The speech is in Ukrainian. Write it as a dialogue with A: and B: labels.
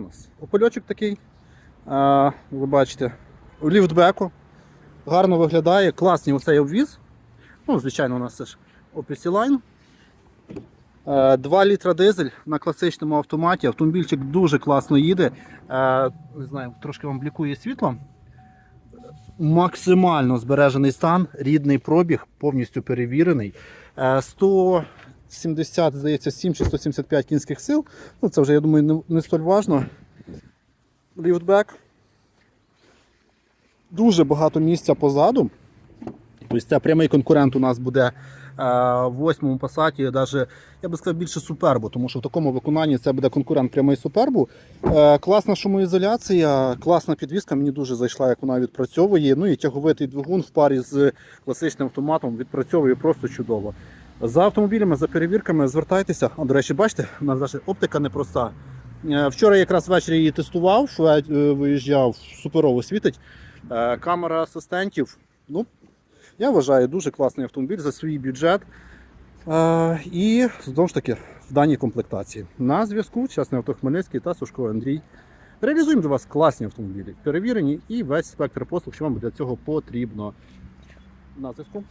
A: у нас? Опольочок такий. А, ви бачите, у ліфтбеку. Гарно виглядає, класний оцей обвіз. Ну, звичайно, у нас це ж Line. Е, 2 літра дизель на класичному автоматі. Автомобільчик дуже класно їде. Е, Не знаю, трошки вам блікує світло. Максимально збережений стан, рідний пробіг, повністю перевірений. Е, 170, здається, 7 чи 175 кінських сил. Ну, це вже, я думаю, не, не столь важно. Ліфтбек. Дуже багато місця позаду. Тобто це прямий конкурент у нас буде е, в восьмому пасаті, навіть, я би сказав, більше супербу, тому що в такому виконанні це буде конкурент прямий супербу. Е, класна шумоізоляція, класна підвізка, мені дуже зайшла, як вона відпрацьовує. Ну і тяговитий двигун в парі з класичним автоматом відпрацьовує просто чудово. За автомобілями, за перевірками звертайтеся. А, до речі, бачите, у нас навіть оптика непроста. Е, Вчора якраз ввечері її тестував, е, виїжджав, суперово світить. Е, Камера асистентів. Ну, я вважаю, дуже класний автомобіль за свій бюджет. І знову ж таки в даній комплектації. На зв'язку Чесний авто Хмельницький та Сушко Андрій. Реалізуємо для вас класні автомобілі, перевірені і весь спектр послуг, що вам для цього потрібно. На зв'язку.